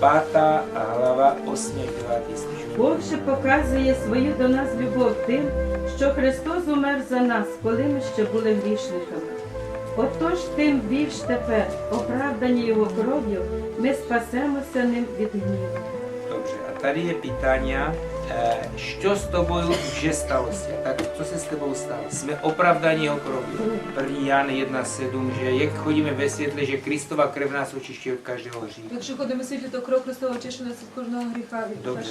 5. глава 8 9 стих. Бог ще показує свою до нас любов тим, що Христос умер за нас, коли ми ще були грішниками. Отож, тим більш тепер, оправдані Його кров'ю, ми спасемося ним від гніву. Добре, а tady je što s tobou že stalo se? Tak co se s tebou stalo? Jsme opravdaní jeho krovью. 1. Jan 1.7, že jak chodíme ve světle, že Kristova krev nás očišťuje od každého hříchu. Якщо ходимо у світлі, то кров Христова очищена від кожного гріха від Добре.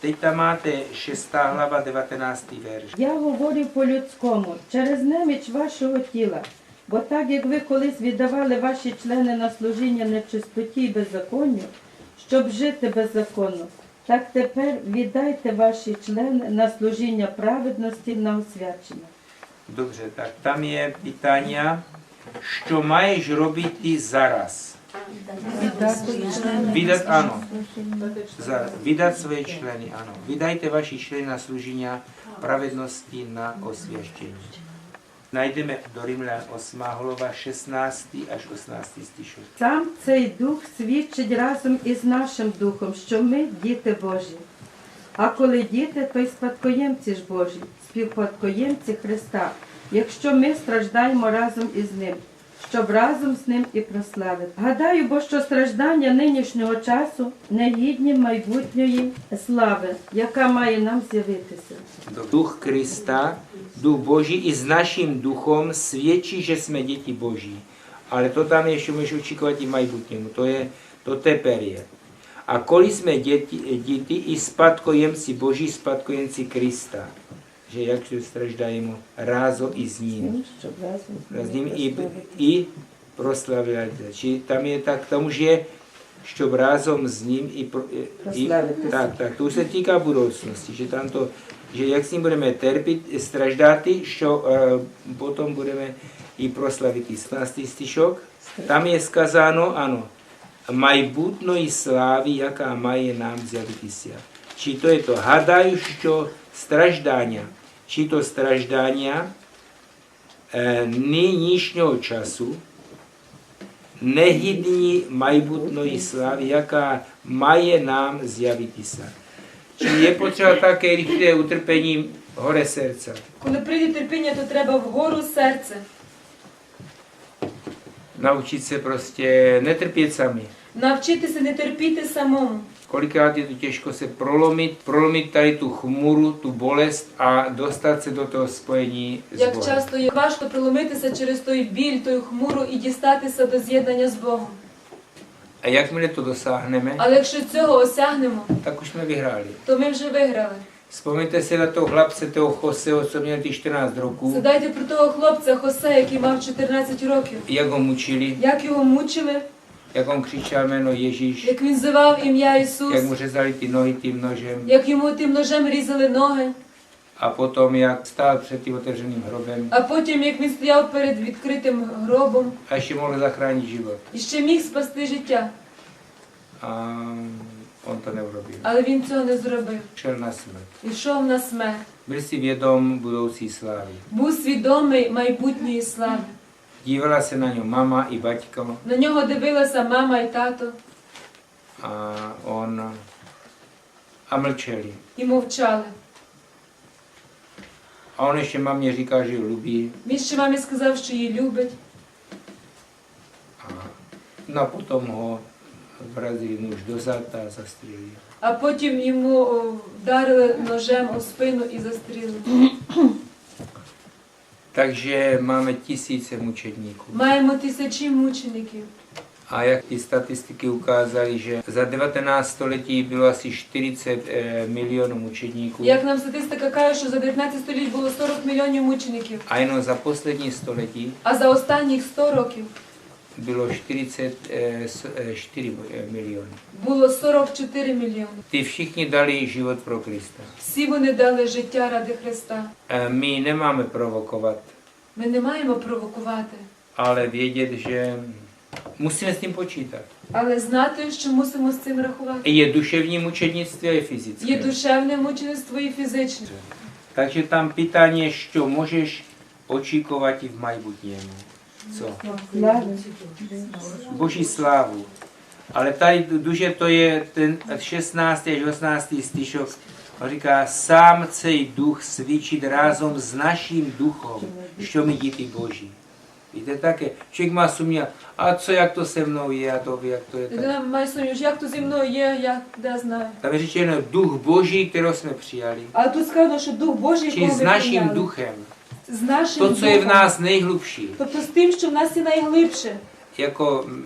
Teď tam máte 6. hlava 19. verš. Я говорю по-людському, через неміч вашого тіла. Бо так як ви колись віддавали ваші члени на служіння нечистоті і беззаконню, щоб жити беззаконно, так тепер віддайте ваші члени на служіння праведності на освячення. Dobře, tak tam je pitania, što máš robit ty zaraz. Vydat ano. Za, vydat svoje členy, ano. Vydajte vaši členy na služenia pravednosti na osviaštení. Najdeme do Rimлян 8 глава 16 až 18 стишок. Сам цей дух свідчить разом із нашим духом, що ми діти Божі. А коли діти, то й спадкоємці ж Божі, співпадкоємці Христа, якщо ми страждаємо разом із Ним, щоб разом з Ним і прославити. Гадаю, бо що страждання нинішнього часу не гідні майбутньої слави, яка має нам з'явитися. Duch Krista, duch Boží i s naším duchom svědčí, že jsme děti Boží. Ale to tam ještě můžeš očekovat i majbutněmu. To je, to teper je. A kolik jsme děti, děti i spadkojemci Boží, spadkojemci Krista. Že jak se stраждаємо разом із ним. Щоб разом з ним і, і прославляти. Чи там є так, тому ж є, щоб разом з ним і, про- і Прославитися. так, так, то все тільки будучності, що там то, що як з ним будемо терпіти, страждати, що е, потім будемо і прославити. 17 стишок, там є сказано, ано, майбутньої слави, яка має нам з'явитися. Чи то є то, гадаю, що страждання, чи то страждання е, нинішнього часу, негідні майбутньої слави, яка має нам з'явитися. Чи є потреба таке рішення утерпіння горе серця? Коли прийде терпіння, то треба вгору серце. Naučit se prostě netrpět sami. Навчитися не терпіти самому. Kolikrát je to těžko se prolomit, prolomit tady tu chmuru, tu bolest a dostat se do toho spojení s Як Bohem. часто є важко проломитися через той біль, той хмуру і дістатися до з'єднання з Богом. A jakmile to dosáhneme, Але якщо цього осягнемо, už jsme vyhráli. то ми вже виграли. Na toho chlapce, toho Joseho, co měl ty 14 roků, Згадайте про того хлопця Хосе, який мав 14 років. jak ho mučili, Як його мучили, jak on křičel jméno Ježíš, як він звав ім'я Ісус, mu řezali ty nohy tím nožem як йому тим ножем різали ноги, a potom jak stál před tím otevřeným hrobem а потім як він стояв перед відкритим гробом a ještě mohl zachránit život. і ще міг спасти життя, A on to neurobil. але він цього не зробив. Šel na smrt. Ішов на смерть. Byl si vědom budoucí slávy. Був свідомий майбутньої слави. Dívala se na něj mama i baťko На нього дивилася мама і тато a on a mlčeli. і mовчали. A on ještě mamě říká, že ji lubí. Він ще мамі сказав, що її любить, potom ho vrazili nůž do zad a zastřelili. а потім йому о, вдарили ножем у спину і застрілили. Takže máme tisíce mučedníků. Маємо тисячі мучеників. A jak ty statistiky ukázaly, že za 19 století bylo asi 40 eh, milionů mučedníků Як нам статистика каже, що за 19 століть було 40 мільйонів мучеників, a jenom za poslední století а за останніх 100 років bylo 44 miliony. було 44 мільйони. Ty všichni dali život pro Krista. Всі вони дали життя ради Христа. Eh, My nemáme provokovat, Ми не маємо провокувати, ale vědět, že musíme s tím počítat. але знати, що мусимо з цим рахувати. Je duševní mučednictví a je fyzické. Є душевне мучеництво і фізичне. Takže tam pytanie, що можеш очікувати в майбутньому. Co? Слави. Boží slávu. Ale tady du- duše to je ten 16. až 18. stišok. On říká, sám цей дух свідчить разом з нашим духом, що ми діти Божі. Víte таке, чоловік má сумнів, а це як то се мною є, а то як то є. Людина має сумнів, як то зі мною є, я де знаю. Там je řečeno duch Boží, kterého jsme přijali. А тут сказано, що Дух Божий, якого s ми naším прийняли. duchem. З нашим To, co je v духом. nás nejhlubší. Тобто з тим, що в нас є найглибше. Jako mm,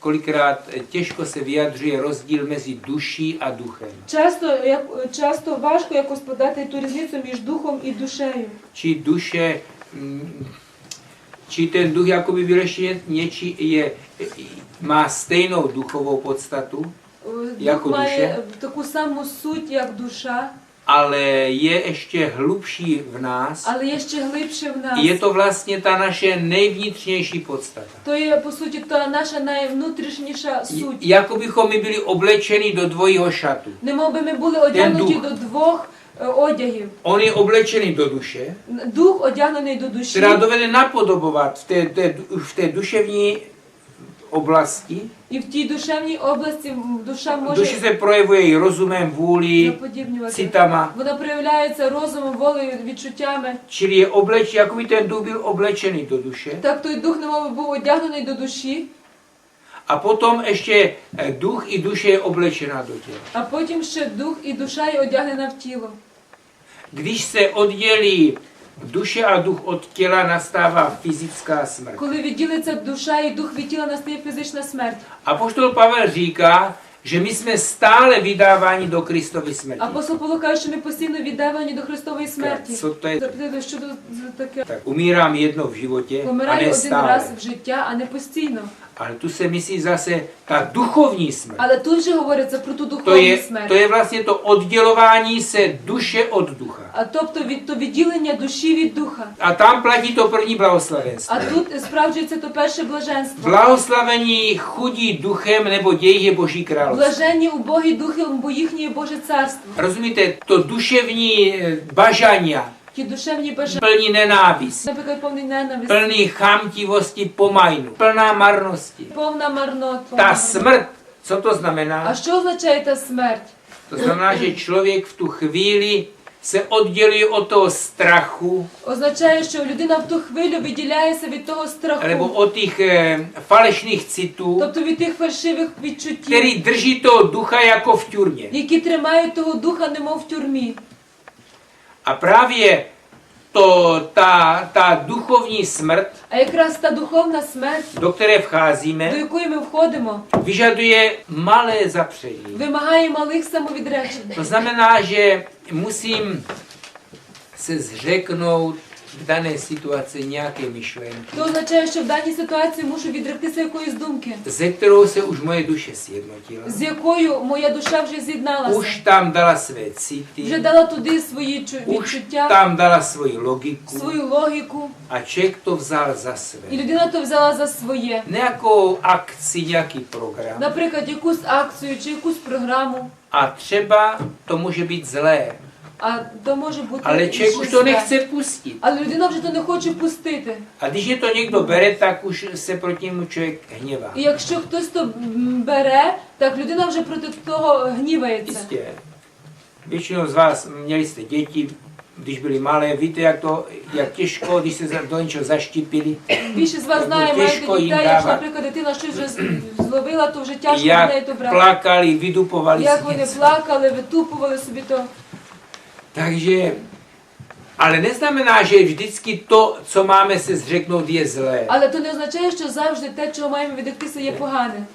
kolikrát těžko se vyjadřuje rozdíl mezi duší a duchem. Часто, як, часто важко якось подати ту різницю між духом і душею. Či duše, mm, či ten duch jakoby byl ještě něčí, je, má stejnou duchovou podstatu, Е, Як Дух у має душе? таку саму суть, як душа, ale je ještě hlubší v nás. але є ще глибше в нас. Je to vlastně ta naše nejvnitřnější podstata. То є, по суті, та наша найвнутрішніша суть. Jako bychom my byli oblečeni do dvojího šatu. Немов би ми були одягнуті дух. до двох е, одягів. On je oblečený do duše, Дух одягнений до душі, která dovede napodobovat v té, té, v té duševní oblasti. і в тій душевній області душа Duše може se projevuje i rozumem, vůli, заподібнювати. citama. Вона проявляється розумом, волею, відчуттями. Čili je obleč, jako by ten duch byl oblečený do. Так той дух немов був одягнений до душі, A potom ještě eh, duch i duše je oblečená do těla. а потім ще дух і душа є одягнена в тіло. Když se oddělí duše a duch od těla, nastává fyzická smrt. Коли відділиться душа і дух від тіла, настає фізична смерть. A poštol Pavel říká, že my jsme stále vydáváni do Kristovy smrti. Апостол Павло каже, що ми постійно віддавані до Христової смерті. Co to je? Запитати, що тут таке? Tak umírám jedno v životě a Помираю ne один раз в життя, а не постійно. Ale tu se myslí zase ta duchovní smrt. Але тут же говориться про ту To je, смерть. to je vlastně to oddělování se duše od ducha. А тобто від то відділення душі від духа. A tam platí to první blahoslavenství. А тут справджується то перше блаженство. Blahoslavení chudí duchem, nebo děj je Boží království. Блаженні убогі духи, бо їхнє Боже царство. Rozumíte, to duševní eh, Ті душевні бажання, plní nenávist, наприклад, повний ненависть, plný chamtivosti pomajnu, plná marnosti. повна марнот. Ta smrt, co to А znamená? що означає та смерть? To znamená, že člověk v tu chvíli se odděluje od toho strachu, Означає, що людина в ту хвилю відділяється від того nebo страху, od těch eh, falešných citů, тобто від тих фальшивих відчуттів, který drží toho ducha jako v тюрmě. які тримають того духа, немов в тюрмі. A právě to, ta, ta duchovní smrt, А якраз та духовна смерть, do které до vcházíme, якої ми входимо, vyžaduje malé zapření. вимагає малих самовідречень. To znamená, že musím se zřeknout v dané situaci nějaké myšlenky, То означає, що в даній ситуації мушу відректися якоїсь думки, kterou se už moje duše sjednotila. з якою моя душа вже з'єдналася, Už tam dala své вже дала туди свої чу- už відчуття, tam dala svoji logiku свою логіку, a člověk to vzal za і své. людина то взяла за своє. Nějakou akci, nějaký program. Наприклад, якусь акцію чи якусь програму, A třeba to může být zlé, а то може бути ale і už щось to зле. nechce pustit. Але людина вже то не хоче пустити. A když je to někdo bere, tak už se proti němu člověk hněvá. І якщо хтось то м, бере, так людина вже проти того гнівається. Jistě. Většinou z vás měli jste děti, když byli malé, víte, jak, to, jak těžko, když se za- do něčeho zaštípili, Більшість з вас Ну, знає, маєте тяжко їм дітей, якщо, давати. наприклад, дитина щось вже з- зловила, то вже тяжко до неї jak то брати. plakali, vydupovali Як si вони něco. плакали, витупували собі то. Takže, ale neznamená, že vždycky to, co máme se zřeknout, je zlé. Але то не означає, що завжди те, чого маємо відректися, є погане.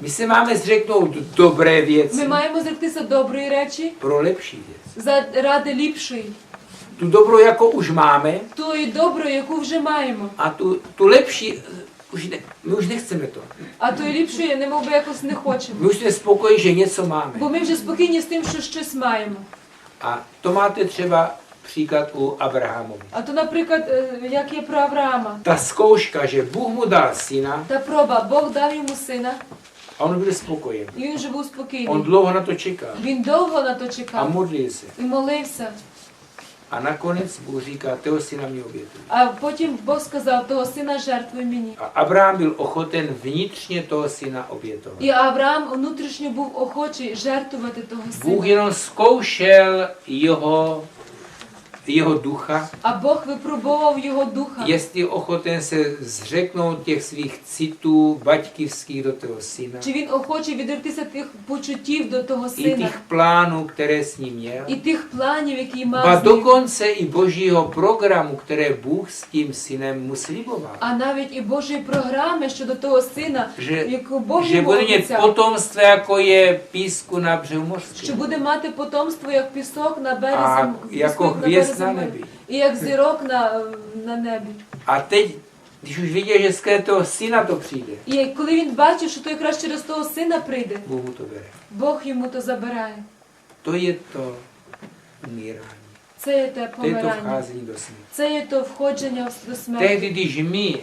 My se máme zřeknout dobré Ми věci маємо зректися доброї речі pro lepší věc. заради ліпшої. Tu dobrou, jako už máme, Тої доброї, яку вже маємо. a tu, tu lepší, už ne, my už nechceme to. А тої ліпшої, немов би якось не хочемо. My už jsme spokojeni, že něco máme. Бо ми вже спокійні з тим, що щось маємо. A to máte třeba příklad u Abrahamovi. A to například, jak je pro Abrahama. Ta zkouška, že Bůh mu dal syna Ta proba, Bůh dal mu syna. a on byl spokojen. і він byl spokojený. On dlouho na to čekal Він довго на то чекав modlil se. і молився. A nakonec Bůh říká, toho syna mě obětuj. А потім Бог сказав, того сина жертвуй мені. A Abraham byl ochoten vnitřně toho syna obětovat. І Авраам внутрішньо був охочий жертвувати того Bůh сина. jenom zkoušel jeho, jeho ducha, А Бог випробував його духа. jestli je ochoten se zřeknout těch svých citů baťkivských do toho syna Чи він охоче відректися тих почуттів до того і сина těch plánů, které s ním měl. і тих планів, які мав з ним. dokonce i božího programu, které Bůh s tím synem mu sliboval. А навіть і Божої програми щодо того сина, Že, яку Бог že йому bude mít обіцяв, potomstvo, jako je písku na břehu що буде мати потомство як пісок на A березі, jako пісок на nebi. і як зірок на, на небі. А ти ти ж viděl, що skrze того сина то прийде. І коли він бачив, що той якраз через того сина прийде, Богу то бере. Бог йому то забирає. То є то umírání. Це є те To je to помирання, vcházení do smrti. це є то входження до смерті. Те, Tehdy, když my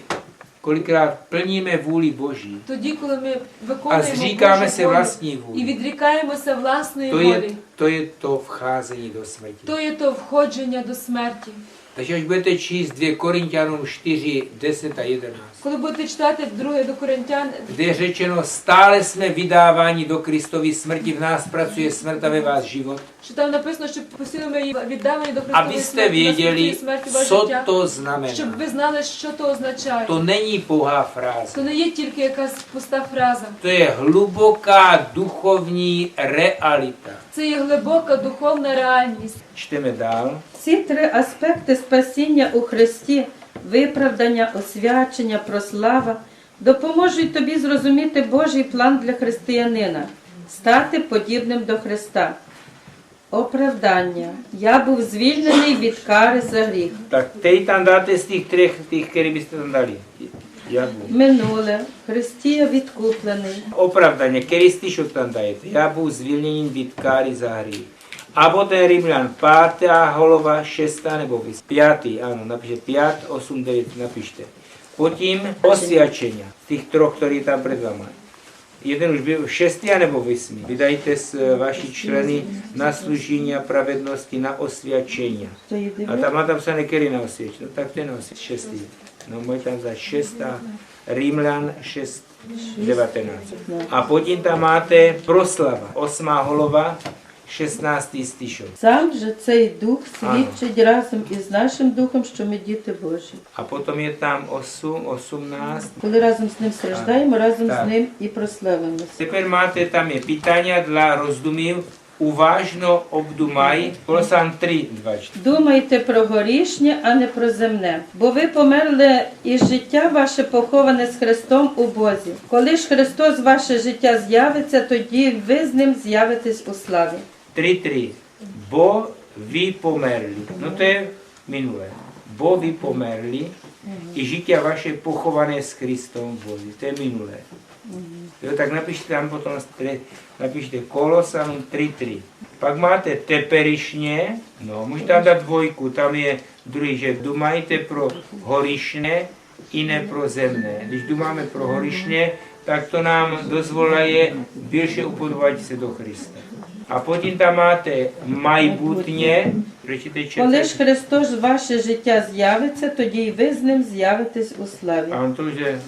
kolikrát plníme vůli Boží Тоді, коли ми a виконуємо zříkáme Божу se волю vlastní і vůli, відрікаємося власної to je, волі, to je to vcházení do smrti. то є то входження до смерті. Takže až budete číst 2 Korintianům 4, 10 a 11, Коли будете читати друге до Коринтян, kde je řečeno, stále jsme vydáváni do Kristovy smrti, v nás pracuje smrt a ve vás život, що там написано, що постійно ми віддані до Христової abyste смерті, на смерті věděli, і смерті ваше co життя, to щоб znamená. ви знали, що то означає. To není pouhá То fráze. не є тільки якась пуста фраза. To je hluboká duchovní realita. Це є глибока духовна реальність. Čteme dál. Ці три аспекти спасіння у Христі, виправдання, освячення, прослава, допоможуть тобі зрозуміти Божий план для християнина, стати подібним до Христа. Оправдання. Я був звільнений від кари за гріх. Tam dáte z těch třech, těch, které byste tam dali. Jabu. Минуле. Христі я відкуплений. Stýšok tam dajete. Já budu zvilněním být káry za hry. A poté Rimlan 5. holova 6. nebo 5. ano, napíšte 5, 8, 9, napíšte Potom osvědčení těch troch, které tam před váma. Jeden už byl šestý nebo vysmý. Vydajte s eh, vaši členy na služení a pravednosti, na osvědčení. A tam má tam se některý na osvědčení. No, tak to je. Šestý. No můj tam za šestá. Rimlan 6, 19. A potom tam máte proslava. Osmá holova 16. stýšok. Сам же цей дух свідчить разом із нашим духом, що ми діти Божі. A potom je tam 8, 18. Коли разом з ним страждаємо, разом Так. з ним і прославимося. Тепер máte tam je питання для роздумів. Уважно обдумай. Колосан 3, 24. Думайте про горішнє, а не про земне. Бо ви померли, і життя ваше поховане з Христом у Бозі. Коли ж Христос ваше життя з'явиться, тоді ви з ним з'явитесь у славі. 3.3. Bo vy pomerli. No to je minulé. Bo vy pomerli i žitě vaše pochované s Kristem v Bohu. To je minulé. Jo, tak napište tam potom napište Kolosanum 3.3. Pak máte teperišně, no, můžete tam dát dvojku, tam je druhý, že dumajte pro horišné i ne pro zemné. Když dumáme pro horišně, tak to nám dozvoluje běžně upodobovat se do Krista. A потім tam мати майбутнє, прочитайте Коли ж. Христос ваше життя з'явиться, тоді й ви з ним з'явитесь у славі. А už je,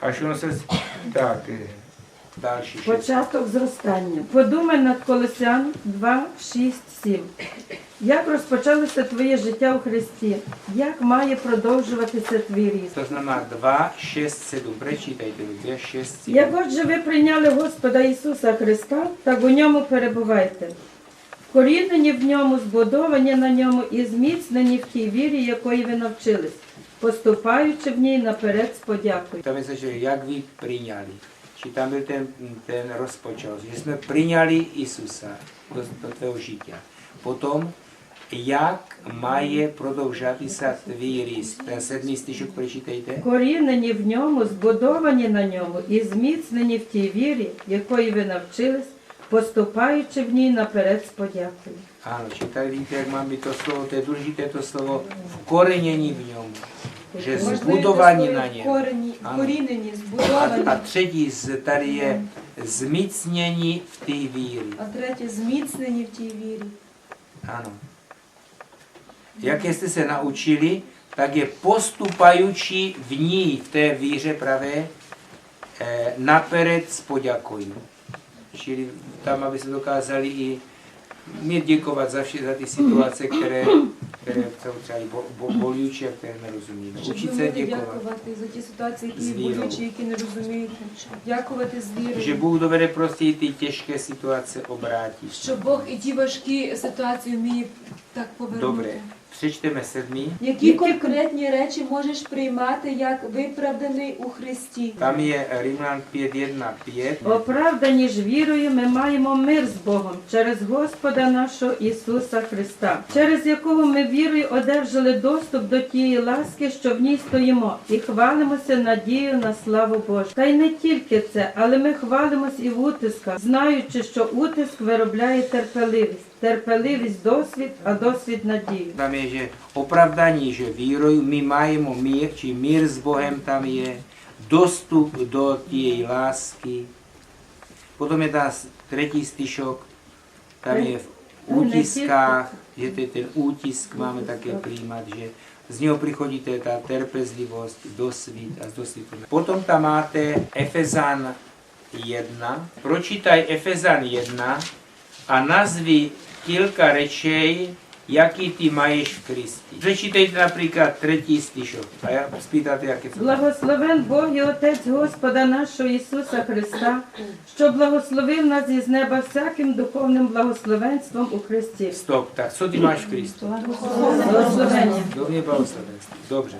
až ono se, tak, eh, další. Початок зростання. Подумай над Колосян 2, 6, 7. Як розпочалося твоє життя у Христі? Як має продовжуватися твій ріст? To znamená 2, 6, 7. Prečítajte, 2, 6, 7. Як отже ви прийняли Господа Ісуса Христа, так у ньому перебувайте. Вкорінені в ньому, збудовані на ньому і зміцнені в тій вірі, якої ви навчились, поступаючи в ній наперед з подякою. Je se, že jak vy přiňali. Či tam byl ten, ten rozpočal, že jsme přiňali Isusa do, do tvého žití. Prodloužati se tvý rýst. Ten sedmý stýšok prečítejte. Корінені в ньому, збудовані на ньому і зміцнені в тій вірі, якої ви навчились, поступаючи в ній наперед з подякою. Vidíte, jak mám být to slovo, to je důležité to slovo vkorenění v něm. Že na něm. Корінені, A, збудовані. a třetí z, tady je zmícnění v té víry. А третє зміцнені в тій вірі. Ano. Jak jste se naučili, tak je postupající v ní, v té víře pravé, eh, napřed s poděkojí. Čili tam, aby se dokázali i mě děkovat za, vše, za ty situace, které, které jsou třeba bo, bo, bolící a které nerozumíme. Učit se děkovat. za ty situace, které bolící, které nerozumíte. Děkovat s vírou. Že Bůh dovede prostě i ty těžké situace obrátit. Že Bůh i ty vážké situace umí tak povernout. Dobré. Přečteme sedmý. Які конкретні речі можеш приймати як виправданий у Христі? Tam je Rimlan 5.1.5. Оправдані ж вірою ми маємо мир з Богом через Господа нашого Ісуса Христа, через якого ми вірою одержали доступ до тієї ласки, що в ній стоїмо, і хвалимося надією на славу Божу. Та й не тільки це, але ми хвалимось і в утисках, знаючи, що утиск виробляє терпеливість, терпеливість досвід, а досвід надію. Tam je, že opravdaní, že vírou my majeme mír, či mír s Bohem tam je, dostup do její lásky. Potom je tam třetí styšok, tam je v útiskách, že to je ten útisk, máme také přijímat, že z něho přichodíte ta trpezlivost, dosvít a z dosvítu. Potom tam máte Efezan 1. Pročítaj Efezan 1 a nazvi kilka rečej, jaký ty majíš v Kristi. Přečítejte například třetí styšok a já spýtáte, jaké to Благословен Бог і Отець Господа нашого Ісуса Христа, що благословив нас із неба всяким духовним благословенством у Христі. Stop, tak co ty máš v Kristu? Благословення. Blahoslavenství. Dobře.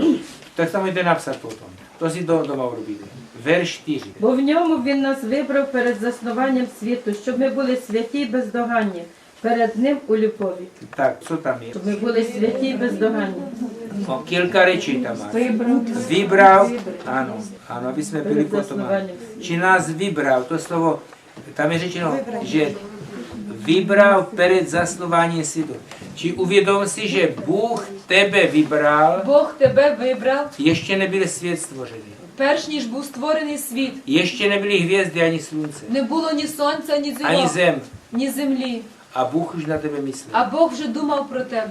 Tak tam jde napsat potom. To si do, doma urobíte. Verš 4. Бо в ньому Він нас вибрав перед заснуванням світу, щоб ми були святі й бездоганні, перед Ним у любові. Tak, co tam je? Щоб ми були святі й бездоганні. O, kilka rečí tam máš. Vybral, ano, ano, aby jsme byli Перед potom. заснуванням Či nás vybral, to slovo, tam je řečeno, že vybral před zasnováním světu. Či uvědom si, že Bůh tebe vybral, Бог тебе вибрав, ještě nebyl svět stvořený. перш ніж був створений світ. Ještě nebyly hvězdy ani slunce, Не було ні сонця, ні ani зірок, zem. ні землі. A Bůh už na tebe myslel. А Бог вже думав про тебе.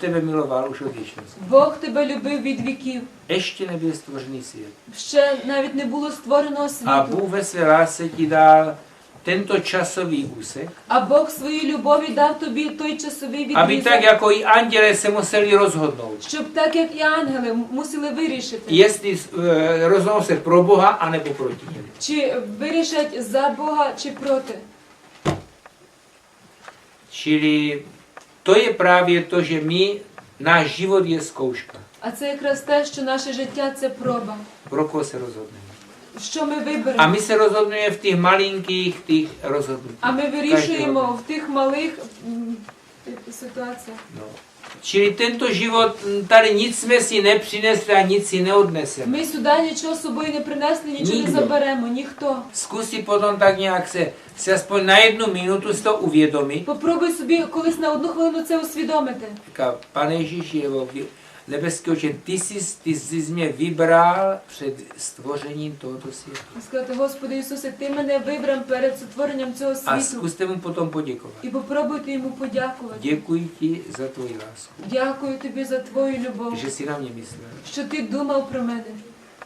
Tebe miloval už od věčnosti. Бог тебе любив від віків. Ještě nebyl stvořený svět. Ще навіть не було створеного світу. Bůh ve své lásce ti dal tento časový úsek, А Бог своїй любові дав тобі той часовий aby tak відрізок, jako i anděle se museli rozhodnout. щоб так як і ангели мусили вирішити, eh, rozhodnou se pro Boha, anebo proti němu. чи вирішать за Бога, чи проти. Čili to je právě to, že my, náš život je zkouška. А це якраз те, що наше життя це проба. Pro koho se rozhodneme. Що ми виберемо? my se rozhodneme v těch malinkých těch rozhodnutích. А ми вирішуємо в тих малих ситуаціях. No. Čili tento život, tady nic jsme si nepřinesli a nic si neodneseme. Ми сюди нічого з собою не принесли, нічого не Ніхто. заберемо, ніхто. Zkus potom tak nějak se, se aspoň na jednu minutu si to uvědomit. Попробуй собі колись на одну хвилину це усвідомити. Říká, pane Ježíši, je nebeský oče, ty jsi, ty jsi mě vybral před stvořením tohoto světa. І сказати, Господи Ісусе, Ти мене вибрав перед сотворенням цього A світу. zkuste mu potom poděkovat. І попробуйте йому подякувати. Děkuji ti za tvoji lásku, Дякую тобі за твою любов, že jsi na mě myslel що ти думав про мене.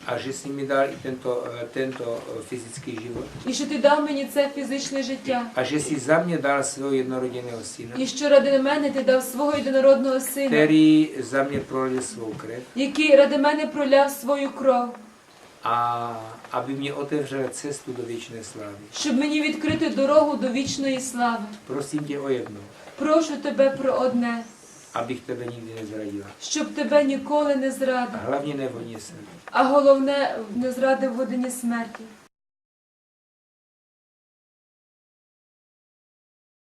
A že jsi mi dal i tento, eh, tento eh, fyzický život І що ти дав мені це фізичне життя. a že jsi za mě dal svého jednoroděného syna, І що ради мене ти дав свого єдинородного сина, který za mě prolil svou krev який ради мене проляв свою кров, a aby mě otevřel cestu do věčné slávy. щоб мені відкрити дорогу до вічної слави. Prosím tě o jedno, Прошу тебе про одне, abych tebe nikdy nezradila. щоб тебе ніколи не зрадив. А головне не в nevoně смерті. а головне не зрадив в годині смерті.